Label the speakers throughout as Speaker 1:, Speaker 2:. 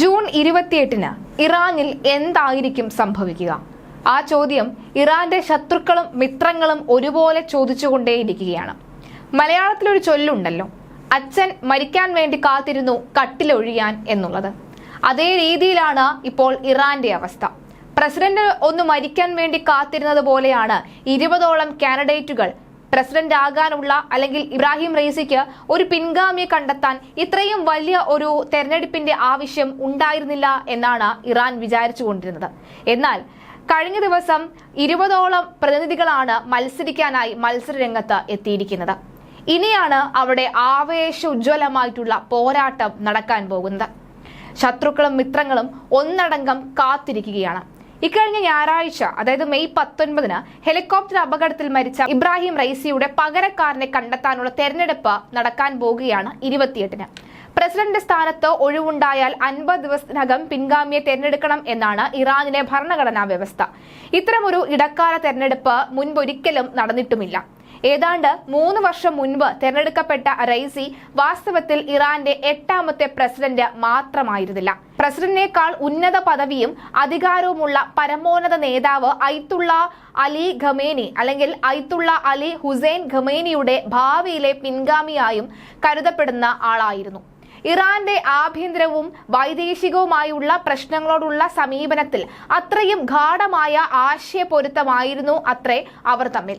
Speaker 1: June ഇരുപത്തിയെട്ടിന് ഇറാനിൽ എന്തായിരിക്കും സംഭവിക്കുക? ആ ചോദ്യം ഇറാന്റെ ശത്രുക്കളും മിത്രങ്ങളും ഒരുപോലെ ചോദിച്ചുകൊണ്ടേയിരിക്കുകയാണ്. മലയാളത്തിലൊരു ചൊല്ലുണ്ടല്ലോ അച്ഛൻ മരിക്കാൻ വേണ്ടി കാത്തിരുന്നു കട്ടിലൊഴിയാൻ എന്നുള്ളത്. അതേ രീതിയിലാണ് ഇപ്പോൾ ഇറാന്റെ അവസ്ഥ. പ്രസിഡന്റ് ഒന്ന് മരിക്കാൻ വേണ്ടി കാത്തിരുന്നത് പോലെയാണ് ഇരുപതോളം കാൻഡിഡേറ്റുകൾ പ്രസിഡന്റ് ആകാനുള്ള അല്ലെങ്കിൽ ഇബ്രാഹിം റൈസിക്ക് ഒരു പിൻഗാമിയെ കണ്ടെത്താൻ ഇത്രയും വലിയ ഒരു തെരഞ്ഞെടുപ്പിന്റെ ആവശ്യം ഉണ്ടായിരുന്നില്ല എന്നാണ് ഇറാൻ വിചാരിച്ചുകൊണ്ടിരുന്നത്. എന്നാൽ കഴിഞ്ഞ ദിവസം ഇരുപതോളം പ്രതിനിധികളാണ് മത്സരിക്കാനായി മത്സരരംഗത്ത് എത്തിയിരിക്കുന്നത്. ഇനിയാണ് അവിടെ ആവേശ ഉജ്ജ്വലമായിട്ടുള്ള പോരാട്ടം നടക്കാൻ പോകുന്നത്. ശത്രുക്കളും മിത്രങ്ങളും ഒന്നടങ്കം കാത്തിരിക്കുകയാണ്. ഇക്കഴിഞ്ഞ ഞായറാഴ്ച അതായത് മെയ് പത്തൊൻപതിന് ഹെലികോപ്റ്റർ അപകടത്തിൽ മരിച്ച ഇബ്രാഹിം റൈസിയുടെ പകരക്കാരനെ കണ്ടെത്താനുള്ള തെരഞ്ഞെടുപ്പ് നടക്കാൻ പോകുകയാണ് ഇരുപത്തിയെട്ടിന്. പ്രസിഡന്റ് സ്ഥാനത്ത് ഒഴിവുണ്ടായാൽ അൻപത് ദിവസത്തിനകം പിൻഗാമിയെ തെരഞ്ഞെടുക്കണം എന്നാണ് ഇറാനിലെ ഭരണഘടനാ വ്യവസ്ഥ. ഇത്തരമൊരു ഇടക്കാല തെരഞ്ഞെടുപ്പ് മുൻപൊരിക്കലും നടന്നിട്ടുമില്ല. ഏതാണ്ട് മൂന്ന് വർഷം മുൻപ് തെരഞ്ഞെടുക്കപ്പെട്ട റൈസി വാസ്തവത്തിൽ ഇറാന്റെ എട്ടാമത്തെ പ്രസിഡന്റ് മാത്രമായിരുന്നില്ല. പ്രസിഡന്റിനേക്കാൾ ഉന്നത പദവിയും അധികാരവുമുള്ള പരമോന്നത നേതാവ് ഐത്തുള്ള അലി ഖമേനി അല്ലെങ്കിൽ ഐത്തുള്ള അലി ഹുസൈൻ ഖമേനിയുടെ ഭാവിയിലെ പിൻഗാമിയായും കരുതപ്പെടുന്ന ആളായിരുന്നു. ഇറാന്റെ ആഭ്യന്തരവും വൈദേശികവുമായുള്ള പ്രശ്നങ്ങളോടുള്ള സമീപനത്തിൽ അത്രയും ഗാഠമായ ആശയപൊരുത്തമായിരുന്നു അത്രേ അവർ തമ്മിൽ.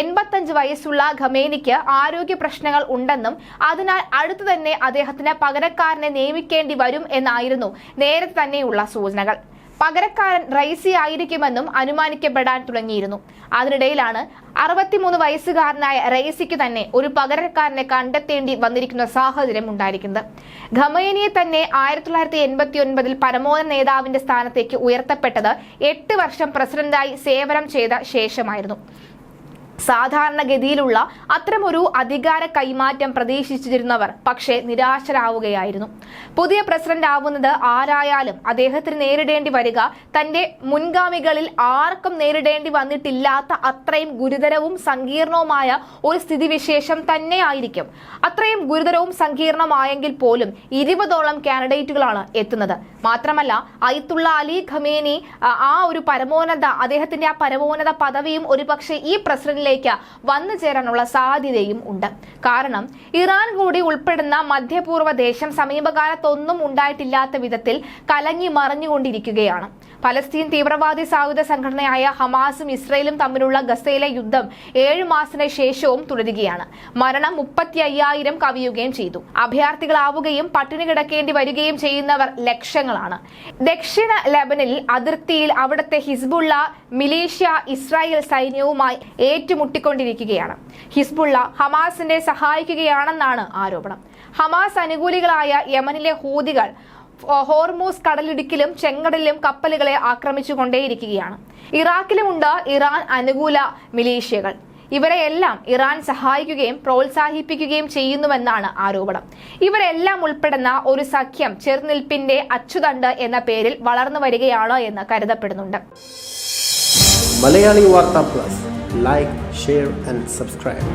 Speaker 1: എൺപത്തഞ്ച് വയസ്സുള്ള ഖമേനിക്ക് ആരോഗ്യ പ്രശ്നങ്ങൾ ഉണ്ടെന്നും അതിനാൽ അടുത്തു തന്നെ അദ്ദേഹത്തിന് പകരക്കാരനെ നിയമിക്കേണ്ടി വരും എന്നായിരുന്നു നേരത്തെ തന്നെയുള്ള സൂചനകൾ. പകരക്കാരൻ റൈസി ആയിരിക്കുമെന്നും അനുമാനിക്കപ്പെടാൻ തുടങ്ങിയിരുന്നു. അതിനിടയിലാണ് അറുപത്തിമൂന്ന് വയസ്സുകാരനായ റൈസിക്ക് തന്നെ ഒരു പകരക്കാരനെ കണ്ടെത്തേണ്ടി വന്നിരിക്കുന്ന സാഹചര്യം ഉണ്ടായിരിക്കുന്നത്. ഖമേനിയെ തന്നെ ആയിരത്തി തൊള്ളായിരത്തി എൺപത്തി ഒൻപതിൽ പരമോന്നത നേതാവിന്റെ സ്ഥാനത്തേക്ക് ഉയർത്തപ്പെട്ടത് എട്ട് വർഷം പ്രസിഡന്റായി സേവനം ചെയ്ത ശേഷമായിരുന്നു. സാധാരണഗതിയിലുള്ള അത്തരമൊരു അധികാര കൈമാറ്റം പ്രതീക്ഷിച്ചിരുന്നവർ പക്ഷേ നിരാശരാവുകയായിരുന്നു. പുതിയ പ്രസിഡന്റ് ആവുന്നത് ആരായാലും അദ്ദേഹത്തിന് നേരിടേണ്ടി വരിക തന്റെ മുൻഗാമികളിൽ ആർക്കും നേരിടേണ്ടി വന്നിട്ടില്ലാത്ത അത്രയും ഗുരുതരവും സങ്കീർണവുമായ ഒരു സ്ഥിതിവിശേഷം തന്നെയായിരിക്കും അത്രയും ഗുരുതരവും സങ്കീർണമായെങ്കിൽ പോലും ഇരുപതോളം കാൻഡിഡേറ്റുകളാണ് എത്തുന്നത്. മാത്രമല്ല അയത്തുള്ള അലി ഖമേനി ആ ഒരു പരമോന്നത അദ്ദേഹത്തിന്റെ ആ പരമോന്നത പദവിയും ഒരുപക്ഷെ ഈ പ്രസിഡന്റിലേക്ക് വന്നു ചേരാനുള്ള സാധ്യതയും ഉണ്ട്. കാരണം ഇറാൻ കൂടി ഉൾപ്പെടുന്ന മധ്യപൂർവ ദേശം സമീപകാലത്തൊന്നും ഉണ്ടായിട്ടില്ലാത്ത വിധത്തിൽ കലങ്ങി മറിഞ്ഞുകൊണ്ടിരിക്കുകയാണ്. പലസ്തീൻ തീവ്രവാദി സായുധ സംഘടനയായ ഹമാസും ഇസ്രയേലും തമ്മിലുള്ള ഗസയിലെ യുദ്ധം ഏഴ് മാസത്തിന് ശേഷവും തുടരുകയാണ്. മരണം മുപ്പത്തി അയ്യായിരം കവിയുകയും ചെയ്തു. അഭയാർത്ഥികളാവുകയും പട്ടിണി കിടക്കേണ്ടി വരികയും ചെയ്യുന്നവർ ലക്ഷങ്ങളാണ്. ദക്ഷിണ ലെബനിൽ അതിർത്തിയിൽ അവിടുത്തെ ഹിസ്ബുള്ള മിലീഷ്യ ഇസ്രായേൽ സൈന്യവുമായി ഏറ്റുമുട്ടിക്കൊണ്ടിരിക്കുകയാണ്. ഹിസ്ബുള്ള ഹമാസിനെ സഹായിക്കുകയാണെന്നാണ് ആരോപണം. ഹമാസ് അനുകൂലികളായ യമനിലെ ഹൂതികൾ ഹോർമൂസ് കടലിടുക്കിലും ചെങ്കടലിലും കപ്പലുകളെ ആക്രമിച്ചുകൊണ്ടേയിരിക്കുകയാണ്. ഇറാഖിലുമുണ്ട് ഇറാൻ അനുകൂല മിലീഷ്യകൾ. ഇവരെയെല്ലാം ഇറാൻ സഹായിക്കുകയും പ്രോത്സാഹിപ്പിക്കുകയും ചെയ്യുന്നുവെന്നാണ് ആരോപണം. ഇവരെല്ലാം ഉൾപ്പെടുന്ന ഒരു സഖ്യം ചെറുനിൽപ്പിന്റെ അച്ചുതണ്ട് എന്ന പേരിൽ വളർന്നു വരികയാണ് എന്ന് കരുതപ്പെടുന്നുണ്ട്.
Speaker 2: Malayali Vartha plus. Like share and subscribe